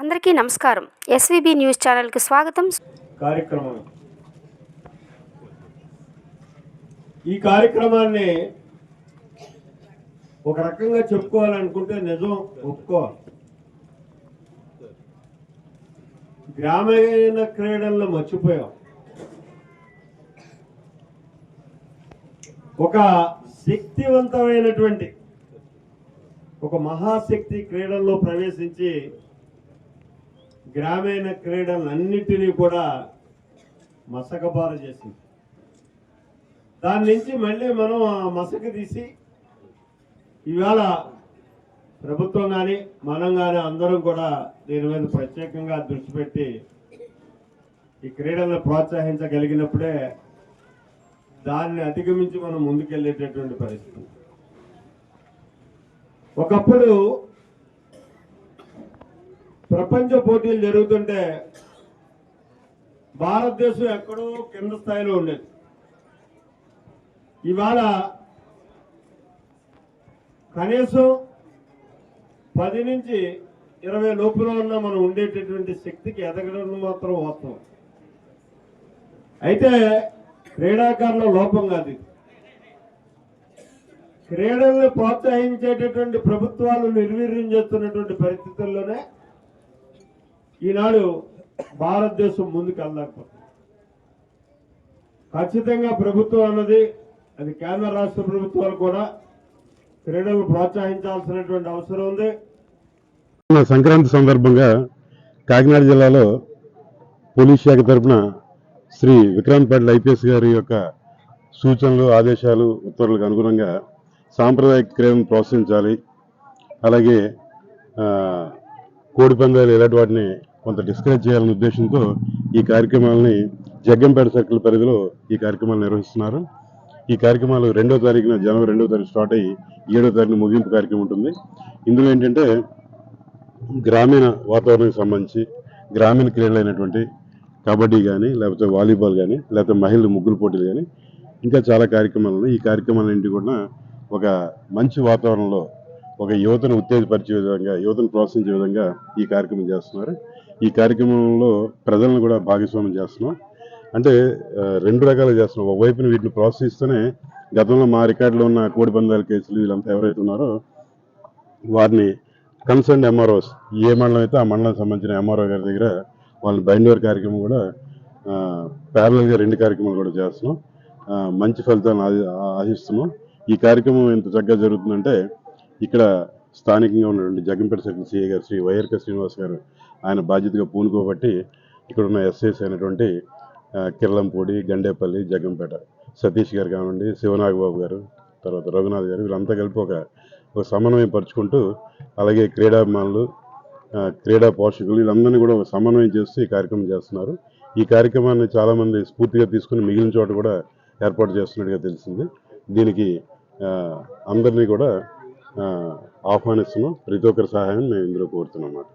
అందరికీ నమస్కారం. SVB news ఛానల్కి స్వాగతం. కార్యక్రమం. ఈ కార్యక్రమాన్ని ఒక రకంగా చెప్పుకోవాలనుకుంటే నిజం ఒప్పుకోవాలి. గ్రామీణ క్రీడల్లో మర్చిపోయాం. ఒక శక్తివంతమైనటువంటి ఒక మహాశక్తి క్రీడల్లో ప్రవేశించి గ్రామీణ క్రీడలన్నిటినీ కూడా మసకబారు చేసింది. దాని నుంచి మళ్ళీ మనం ఆ మసక తీసి ఇవాళ ప్రభుత్వం కానీ మనం కానీ అందరం కూడా దీని మీద ప్రత్యేకంగా దృష్టి పెట్టి ఈ క్రీడలను ప్రోత్సహించగలిగినప్పుడే దాన్ని అధిగమించి మనం ముందుకెళ్ళేటటువంటి పరిస్థితి. ఒకప్పుడు ప్రపంచ పోటీలు జరుగుతుంటే భారతదేశం ఎక్కడో కింద స్థాయిలో ఉండేది. ఇవాళ కనీసం పది నుంచి ఇరవై లోపల ఉన్న మనం ఉండేటటువంటి శక్తికి ఎదగడం మాత్రం వాస్తవం. అయితే క్రీడాకారుల లోపం కాదు క్రీడల్ని ప్రోత్సహించేటటువంటి ప్రభుత్వాలు నిర్వీర్యం చేస్తున్నటువంటి పరిస్థితుల్లోనే ఈనాడు భారతదేశం ముందుకు వెళ్ళకపోతుంది ఖచ్చితంగా ప్రభుత్వం అన్నది అది కేంద్ర రాష్ట్ర ప్రభుత్వాలు కూడా క్రీడలు ప్రోత్సహించాల్సినటువంటి అవసరం ఉంది. సంక్రాంతి సందర్భంగా కాకినాడ జిల్లాలో పోలీస్ శాఖ తరఫున శ్రీ విక్రాంత్ పాటిల్ ఐపీఎస్ గారి యొక్క సూచనలు ఆదేశాలు ఉత్తర్వులకు అనుగుణంగా సాంప్రదాయక క్రీడను ప్రోత్సహించాలి. అలాగే కోడి పందాలు ఇలాంటి వాటిని కొంత డిస్కరేజ్ చేయాలనే ఉద్దేశంతో ఈ కార్యక్రమాలని జగ్గంపేట సర్కిల్ పరిధిలో ఈ కార్యక్రమాలు నిర్వహిస్తున్నారు. ఈ కార్యక్రమాలు రెండో తారీఖున జనవరి రెండో తారీఖు స్టార్ట్ అయ్యి ఏడో తారీఖున ముగింపు కార్యక్రమం ఉంటుంది. ఇందులో ఏంటంటే గ్రామీణ వాతావరణానికి సంబంధించి గ్రామీణ క్రీడలు అయినటువంటి కబడ్డీ కానీ లేకపోతే వాలీబాల్ కానీ లేకపోతే మహిళల ముగ్గులు పోటీలు కానీ ఇంకా చాలా కార్యక్రమాలు ఉన్నాయి. ఈ కార్యక్రమాలన్నింటి కూడా ఒక మంచి వాతావరణంలో ఒక యువతను ఉత్తేజపరిచే విధంగా యువతను ప్రోత్సహించే విధంగా ఈ కార్యక్రమం చేస్తున్నారు. ఈ కార్యక్రమంలో ప్రజలను కూడా భాగస్వామ్యం చేస్తున్నాం. అంటే రెండు రకాలుగా చేస్తున్నాం. ఒకవైపున వీటిని ప్రోత్సహిస్తూనే గతంలో మా రికార్డులో ఉన్న కోడి పందాల కేసులు వీళ్ళంతా ఎవరైతే ఉన్నారో వారిని కన్సర్న్ ఎంఆర్ఓస్ ఏ మండలం అయితే ఆ మండలానికి సంబంధించిన ఎంఆర్ఓ గారి దగ్గర వాళ్ళని బైండోర్ కార్యక్రమం కూడా ప్యారలల్గా రెండు కార్యక్రమాలు కూడా చేస్తున్నాం. మంచి ఫలితాలను ఆశి- ఆశిస్తున్నాం. ఈ కార్యక్రమం ఎంత చక్కగా జరుగుతుందంటే ఇక్కడ స్థానికంగా ఉన్నటువంటి జగంపేట సర్కిల్ సిఏ గారు శ్రీ వైఎర్క శ్రీనివాస్ గారు ఆయన బాధ్యతగా పూనుకోబట్టి ఇక్కడ ఉన్న ఎస్ఐస్ అయినటువంటి కిర్లంపూడి గండేపల్లి జగంపేట సతీష్ గారు కానివ్వండి శివనాగబాబు గారు తర్వాత రఘునాథ్ గారు వీళ్ళంతా కలిపి ఒక ఒక సమన్వయం పరుచుకుంటూ అలాగే క్రీడాభిమానులు క్రీడా పోషకులు వీళ్ళందరినీ కూడా ఒక సమన్వయం చేస్తూ ఈ కార్యక్రమం చేస్తున్నారు. ఈ కార్యక్రమాన్ని చాలామంది స్ఫూర్తిగా తీసుకుని మిగిలిన చోట కూడా ఏర్పాటు చేస్తున్నట్టుగా తెలిసింది. దీనికి అందరినీ కూడా ఆహ్వానిస్తున్నాం. ప్రతి ఒక్కరి సహాయం మేము ఇందులో కోరుతున్నాం అన్నమాట.